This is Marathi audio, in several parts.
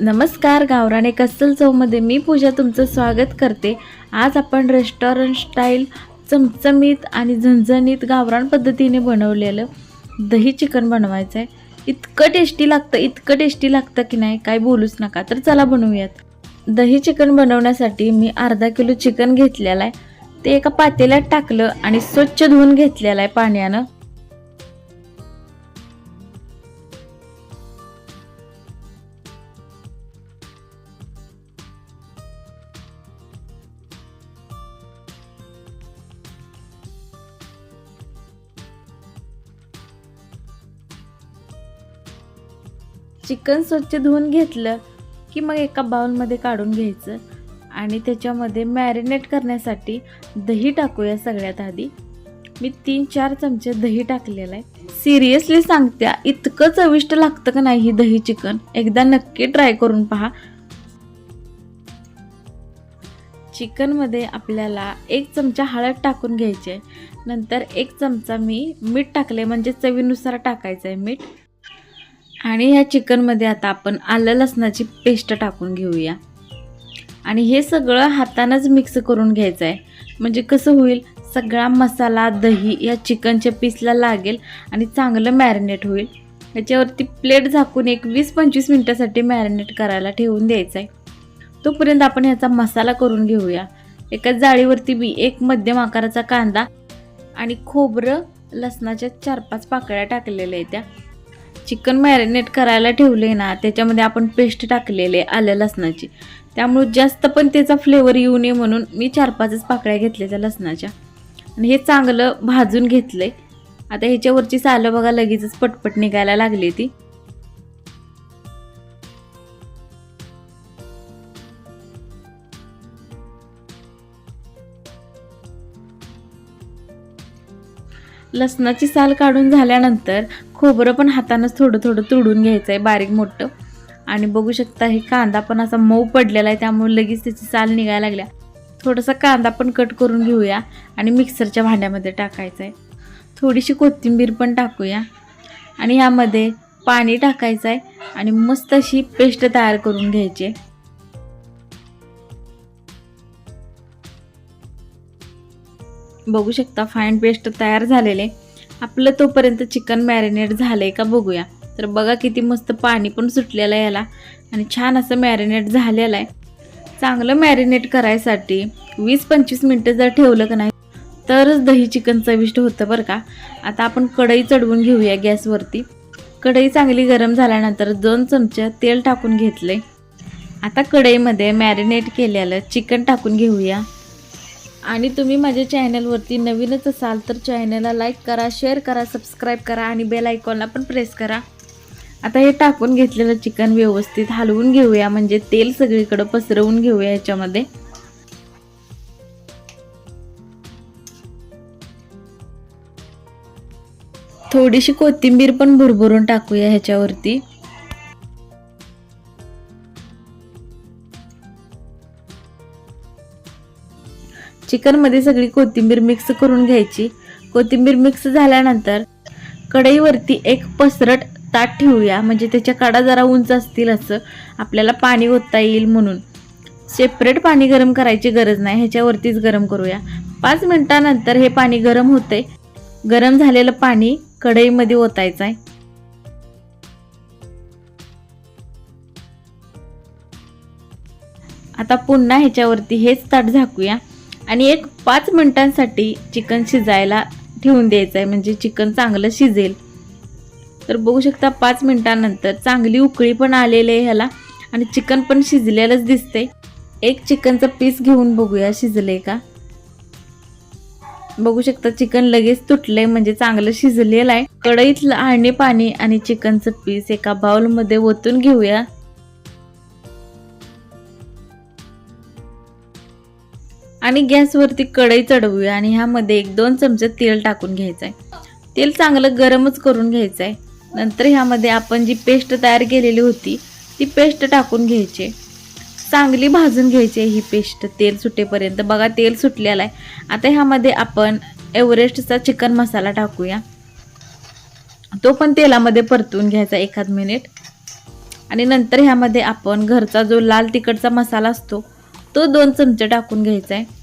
नमस्कार गावराने कस्सल चौमध्ये मी पूजा तुमचं स्वागत करते. आज आपण रेस्टॉरंट स्टाईल चमचमीत आणि झणझणीत गावरान पद्धतीने बनवलेलं दही चिकन बनवायचं आहे. इतकं टेस्टी लागतं इतकं टेस्टी लागतं की नाही काय बोलूच नका. तर चला बनवूयात. दही चिकन बनवण्यासाठी मी अर्धा किलो चिकन घेतलेलं आहे. ते एका पातेल्यात टाकलं आणि स्वच्छ धुवून घेतलेलं आहे पाण्यानं. चिकन स्वच्छ धुवून घेतलं की मग एका बाउलमध्ये काढून घ्यायचं. आणि त्याच्यामध्ये मॅरिनेट करण्यासाठी दही टाकूया सगळ्यात आधी. मी तीन चार चमचे दही टाकलेलं आहे. सिरियसली सांगत्या इतकं चविष्ट लागतं का नाही ही दही चिकन? एकदा नक्की ट्राय करून पहा. चिकनमध्ये आपल्याला एक चमचा हळद टाकून घ्यायची आहे. नंतर एक चमचा मी मीठ टाकले म्हणजे चवीनुसार टाकायचं आहे मीठ. आणि ह्या चिकनमध्ये आता आपण आलं लसणाची पेस्ट टाकून घेऊया. आणि हे सगळं हातानंच मिक्स करून घ्यायचं आहे म्हणजे कसं होईल सगळा मसाला दही या चिकनच्या पीसला लागेल आणि चांगलं मॅरिनेट होईल. ह्याच्यावरती प्लेट झाकून एक वीस पंचवीस मिनटासाठी मॅरिनेट करायला ठेवून द्यायचं आहे तोपर्यंत आपण ह्याचा मसाला करून घेऊया. एका जाळीवरती बी एक मध्यम आकाराचा कांदा आणि खोबरं लसणाच्या चार पाच पाकळ्या टाकलेल्या आहेत त्या. चिकन मॅरिनेट करायला ठेवले ना त्याच्यामध्ये आपण पेस्ट टाकलेले आलं लसणाची. त्यामुळे जास्त पण त्याचा फ्लेवर येऊ नये म्हणून मी चार पाचच पाकळ्या घेतल्या त्या लसणाच्या. आणि हे चांगलं भाजून घेतलंय. आता ह्याच्यावरची सालं बघा लगेचच पटपट निघायला लागली ती. लसणाची साल काढून झाल्यानंतर खोबरं पण हातानंच थोडं थोडं तुडून घ्यायचं आहे बारीक मोठं. आणि बघू शकता हे कांदा पण असा मऊ पडलेला आहे त्यामुळे लगेच त्याची साल निघायला लागल्या. थोडासा कांदा पण कट करून घेऊया आणि मिक्सरच्या भांड्यामध्ये टाकायचं आहे थोडीशी कोथिंबीर पण टाकूया. आणि ह्यामध्ये पाणी टाकायचं आहे आणि मस्त अशी पेस्ट तयार करून घ्यायची आहे. बघू शकता फाईन पेस्ट तयार झालेले. आपलं तोपर्यंत चिकन मॅरिनेट झालंय का बघूया. तर बघा किती मस्त पाणी पण सुटलेलं आहे याला. आणि छान असं मॅरिनेट झालेलं आहे. चांगलं मॅरिनेट करायसाठी वीस पंचवीस मिनटं जर ठेवलं का नाही तरच दही चिकन चविष्ट होतं बरं का. आता आपण कढई चढवून घेऊया गॅसवरती. कढई चांगली गरम झाल्यानंतर दोन चमचे तेल टाकून घेतले आता कढईमध्ये मॅरिनेट केलेलं चिकन टाकून घेऊया. आणि तुम्ही माझ्या चॅनलवरती नवीनच असाल तर चॅनलला लाईक करा शेअर करा सबस्क्राईब करा आणि बेल आयकॉनला पण प्रेस करा. आता हे टाकून घेतलेलं चिकन व्यवस्थित हलवून घेऊया म्हणजे तेल सगळीकडं पसरवून घेऊया याच्यामध्ये. थोडीशी कोथिंबीर पण भुरभुरून टाकूया ह्याच्यावरती. चिकनमध्ये सगळी कोथिंबीर मिक्स करून घ्यायची. कोथिंबीर मिक्स झाल्यानंतर कढईवरती एक पसरट ताट ठेवूया. म्हणजे त्याच्या कडा जरा उंच असतील असं आपल्याला पाणी ओतता येईल म्हणून. सेपरेट पाणी गरम करायची गरज नाही. ह्याच्यावरतीच गरम करूया. पाच मिनिटानंतर हे पाणी गरम होतंय. गरम झालेलं पाणी कढईमध्ये ओतायचं आहे आता पुन्हा ह्याच्यावरती हेच ताट झाकूया. आणि एक पाच मिनिटांसाठी चिकन शिजायला ठेवून द्यायचं आहे म्हणजे चिकन चांगलं शिजेल. तर बघू शकता पाच मिनटानंतर चांगली उकळी पण आलेली आहे ह्याला आणि चिकन पण शिजलेलंच दिसते एक चिकनचं पीस घेऊन बघूया शिजले का? बघू शकता चिकन लगेच तुटलंय म्हणजे चांगलं शिजलेलं आहे. कढईतलं आळणी पाणी आणि चिकनचं पीस एका बाउलमध्ये ओतून घेऊया. आणि गॅसवरती कढई चढवूया आणि ह्यामध्ये एक दोन चमचे तेल टाकून घ्यायचं आहे तेल चांगलं गरमच करून घ्यायचं आहे नंतर ह्यामध्ये आपण जी पेस्ट तयार केलेली होती ती पेस्ट टाकून घ्यायची. चांगली भाजून घ्यायची आहे ही पेस्ट तेल सुटेपर्यंत. बघा तेल सुटलेलं आहे आता ह्यामध्ये आपण एव्हरेस्टचा चिकन मसाला टाकूया. तो पण तेलामध्ये परतून घ्यायचा एखाद मिनिट. आणि नंतर ह्यामध्ये आपण घरचा जो लाल तिखटचा मसाला असतो तो दोन चमचे टाकून घ्यायचा आहे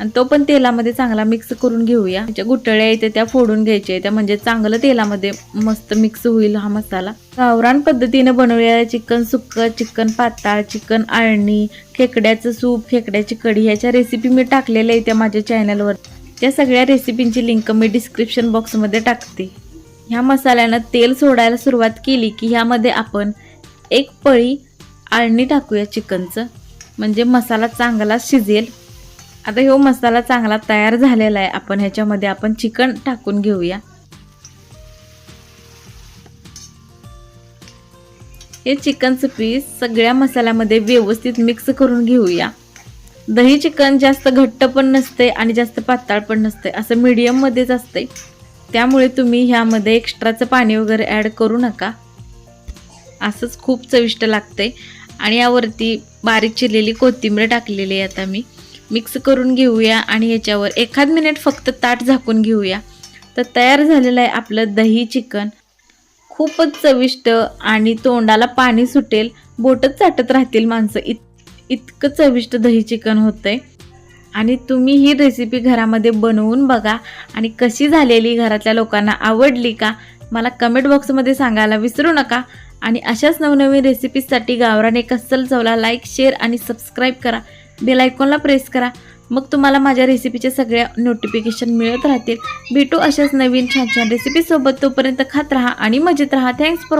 आणि तो पण तेलामध्ये चांगला मिक्स करून घेऊया. त्याच्या गुटळ्या इथे त्या फोडून घ्यायच्या त्या म्हणजे चांगलं तेलामध्ये मस्त मिक्स होईल हा मसाला. गावरान पद्धतीने बनवलेला चिकन सुक्कं चिकन पाताळ चिकन आळणी खेकड्याचं सूप खेकड्याची कढी ह्याच्या रेसिपी मी टाकलेल्या आहेत त्या माझ्या चॅनलवर त्या सगळ्या रेसिपींची लिंक मी डिस्क्रिप्शन बॉक्समध्ये टाकते. ह्या मसाल्यानं तेल सोडायला सुरुवात केली की ह्यामध्ये आपण एक पळी आळणी टाकूया चिकनचं. म्हणजे मसाला चांगला शिजेल. आता ह्यो मसाला चांगला तयार झालेला आहे. आपण ह्याच्यामध्ये आपण चिकन टाकून घेऊया. हे चिकनचं पीस सगळ्या मसाल्यामध्ये व्यवस्थित मिक्स करून घेऊया. दही चिकन जास्त घट्ट पण नसते आणि जास्त पातळ पण नसते असं मीडियममध्येच असते त्यामुळे तुम्ही ह्यामध्ये एक्स्ट्राचं पाणी वगैरे ॲड करू नका. असंच खूप चविष्ट लागते आणि यावरती बारीक चिरलेली कोथिंबीर टाकलेली आहे आता मी मिक्स करून घेऊया आणि याच्यावर एखाद मिनिट फक्त ताट झाकून घेऊया. तर तयार झालेलं आहे आपलं दही चिकन. खूपच चविष्ट आणि तोंडाला पाणी सुटेल. बोटच चाटत राहतील माणसं. इत इतकं चविष्ट दही चिकन होतंय. आणि तुम्ही ही रेसिपी घरामध्ये बनवून बघा. आणि कशी झालेली घरातल्या लोकांना आवडली का मला कमेंट बॉक्समध्ये सांगायला विसरू नका. आणि अशाच नवनवीन रेसिपीजसाठी गावराने कस्सल चवला लाईक शेअर आणि सबस्क्राईब करा. बेल आयकॉनला प्रेस करा. मग तुम्हाला माझ्या रेसिपीचे सगळ्या नोटिफिकेशन मिळत राहतील. भेटू अशाच नवीन छान छान रेसिपीसोबत तोपर्यंत खात राहा आणि मजेत राहा. Thanks for